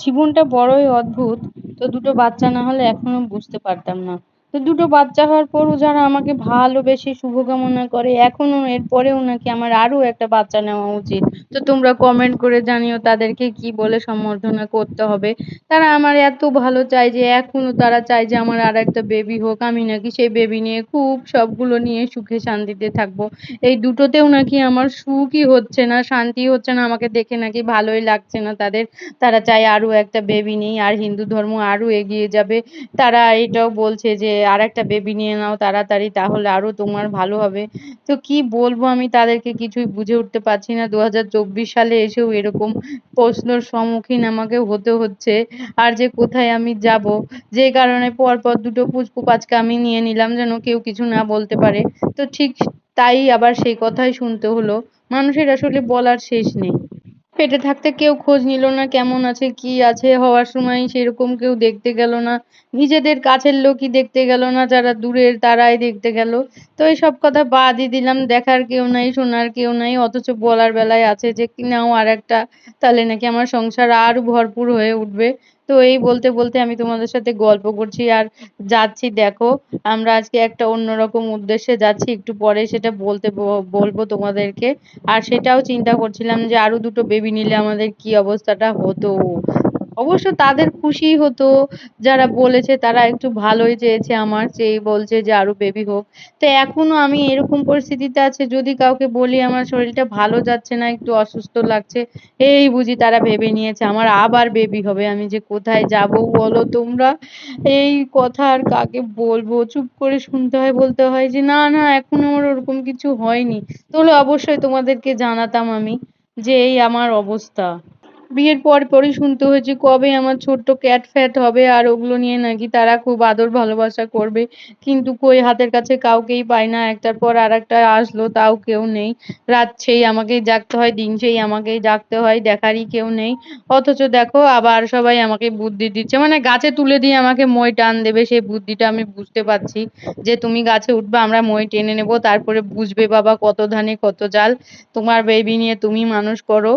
জীবনটা বড়ই অদ্ভুত। তো দুটো বাচ্চা না হলে এখনও বুঝতে পারতাম না। তো দুটো বাচ্চা হওয়ার পরও যারা আমাকে ভালোবেসে শুভকামনা করে এখনও এরপরেও নাকি আমার আরও একটা বাচ্চা নেওয়া উচিত। তো তোমরা কমেন্ট করে জানিও তাদেরকে কি বলে সম্বর্ধনা করতে হবে। তারা আমার এত ভালো চায় যে এখনও তারা চায় যে আমার আর একটা বেবি হোক। আমি নাকি সেই বেবি নিয়ে খুব সবগুলো নিয়ে সুখে শান্তিতে থাকব। এই দুটোতেও নাকি আমার সুখই হচ্ছে না শান্তি হচ্ছে না। আমাকে দেখে নাকি ভালোই লাগছে না তাদের। তারা চায় আরও একটা বেবি নিই, আর হিন্দু ধর্ম আরও এগিয়ে যাবে। তারা এটাও বলছে যে আর একটা বেবি নিয়ে নাও তাড়াতাড়ি, তাহলে আরও তোমার ভালো হবে। তো কি বলব আমি তাদেরকে কিছুই বুঝে উঠতে পারছি না। দু সালে এসেও এরকম প্রশ্নর সম্মুখীন আমাকে হতে হচ্ছে। আর যে কোথায় আমি যাব, যে কারণে পরপর দুটো পুচকু পাচকা আমি নিয়ে নিলাম যেন কেউ কিছু না বলতে পারে। তো ঠিক তাই আবার সেই কথাই শুনতে হলো। মানুষের আসলে বলার শেষ নেই। পেটে থাকতে কেউ খোঁজ নিল না, কেমন আছে, কি আছে, হওয়ার সময় সেরকম কেউ দেখতে গেল না, নিজেদের কাছের লোকই দেখতে গেল না, যারা দূরের তারাই দেখতে গেল। তো এইসব কথা বাদই দিলাম, দেখার কেউ নাই, শোনার কেউ নাই, অথচ বলার বেলায় আছে যে নাও আর একটা, তাহলে নাকি আমার সংসার আরও ভরপুর হয়ে উঠবে। তো এই বলতে বলতে আমি তোমাদের সাথে গল্প করছি আর যাচ্ছি, দেখো, আমরা আজকে একটা অন্যরকম উদ্দেশ্যে যাচ্ছি, একটু পরে সেটা বলতে বলব তোমাদেরকে। আর সেটাও চিন্তা করছিলাম যে আরও দুটো বেবি নিলে আমাদের কি অবস্থাটা হতো। অবশ্য তাদের খুশি হতো, যারা বলেছে তারা একটু ভালোই চেয়েছে আমার, চেয়ে বলছে যে আরও বেবি হোক। তো এখনও আমি এরকম পরিস্থিতিতে আছে, যদি কাউকে বলি আমার শরীরটা ভালো যাচ্ছে না, একটু অসুস্থ লাগছে, এই বুঝি তারা ভেবে নিয়েছে, আমার আবার বেবি হবে, আমি যে কোথায় যাব বলো তোমরা? এই কথা আর কাকে বলব? চুপ করে শুনতে হয়, বলতে হয় যে না না, এখন আমার ওরকম কিছু হয়নি। তাহলে অবশ্যই তোমাদেরকে জানাতাম আমি যে এই আমার অবস্থা। বিয়ের পর পরই শুনতে হয়েছে কবে আমার ছোট্ট ক্যাট ফ্যাট হবে, আর ওগুলো নিয়ে নাকি তারা খুব আদর ভালোবাসা করবে। কিন্তু কই হাতের কাছে কাউকেই পাই না, একটার পর আর একটা আসলো, তাও কেউ নেই। রাত সেই আমাকেই জাগতে হয়, দিন সেই আমাকেই জাগতে হয়, দেখারই কেউ নেই। অথচ দেখো, আবার সবাই আমাকে বুদ্ধি দিচ্ছে। মানে গাছে তুলে দিয়ে আমাকে মই টান দেবে, সেই বুদ্ধিটা আমি বুঝতে পারছি যে তুমি গাছে উঠবে, আমরা মই টেনে নেব, তারপরে বুঝবে বাবা কত ধানে কত জাল। তোমার বেবি নিয়ে তুমি মানুষ করো।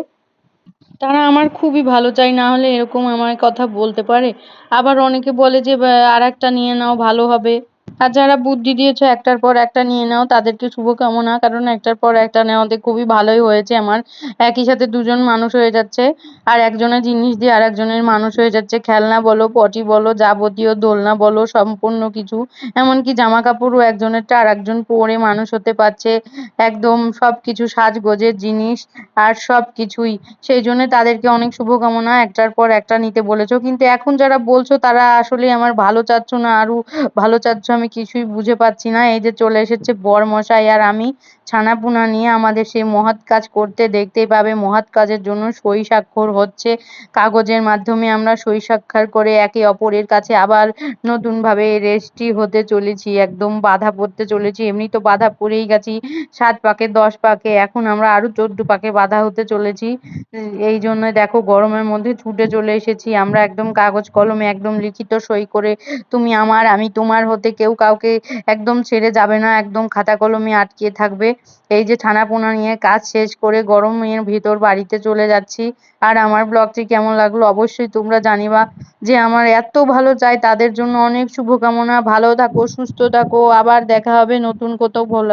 তারা আমার খুবই ভালো চায়, না হলে এরকম আমার কথা বলতে পারে। আবার অনেকে বলে যে আর একটা নিয়ে নাও, ভালো হবে। আর যারা বুদ্ধি দিয়েছ, একটার পর একটা নিয়ে নাও, তাদেরকে শুভকামনা। কারণ একটার পর একটা নেওয়াতে খুবই ভালোই হয়েছে আমার। একই সাথে দুজন মানুষ হয়ে যাচ্ছে। আর একজনের জিনিস দিয়ে আর একজনের মানুষ হয়ে যাচ্ছে। খেলনা বলো, পটি বলো, যাবতীয় দোলনা বলো, সম্পূর্ণ কিছু। এমনকি জামা কাপড়ও একজনেরটা আর একজন পরে মানুষ হতে পারছে। একদম সব কিছু সাজগোজের জিনিস আর সব কিছুই সেই জন্য তাদেরকে অনেক শুভকামনা। একটার পর একটা নিতে বলেছ। কিন্তু এখন যারা বলছো, তারা আসলে আমার ভালো চাচ্ছ না আরও ভালো চাচ্ছ আমি কিছুই বুঝে পাচ্ছি না। এই যে চলে এসেছে বরমশাই আর আমি ছানাপোনা নিয়ে আমাদের সেই মহৎ কাজ করতে দেখতেই পাবে। মহৎ কাজের জন্য সই স্বাক্ষর হচ্ছে। কাগজের মাধ্যমে আমরা সই স্বাক্ষর করে একে অপরের কাছে আবার নতুনভাবে রেজিস্ট্রি হতে চলেছি, একদম বাধা পড়তে চলেছি। এমনি তো বাধা পড়েই গেছি, সাত পাকে, দশ পাকে, এখন আমরা আরও চোদ্দ পাকে বাধা হতে চলেছি। এই জন্য দেখো গরমের মধ্যে ছুটে চলে এসেছি। আমরা একদম কাগজ কলমে একদম লিখিত সই করে, তুমি আমার, আমি তোমার হতে কেউ কাউকে একদম ছেড়ে যাবে না, একদম খাতা কলমে আটকে থাকবে। এই যে ছানাপোনা নিয়ে কাজ শেষ করে গরমের ভিতর বাড়িতে চলে যাচ্ছি। আর আমার ব্লগটি কেমন লাগল অবশ্যই তোমরা জানিবা যে আমার এত ভালো চাই, তাদের জন্য অনেক শুভকামনা। ভালো থাকো, সুস্থ থাকো, আবার দেখা হবে নতুন কোথাও ভালো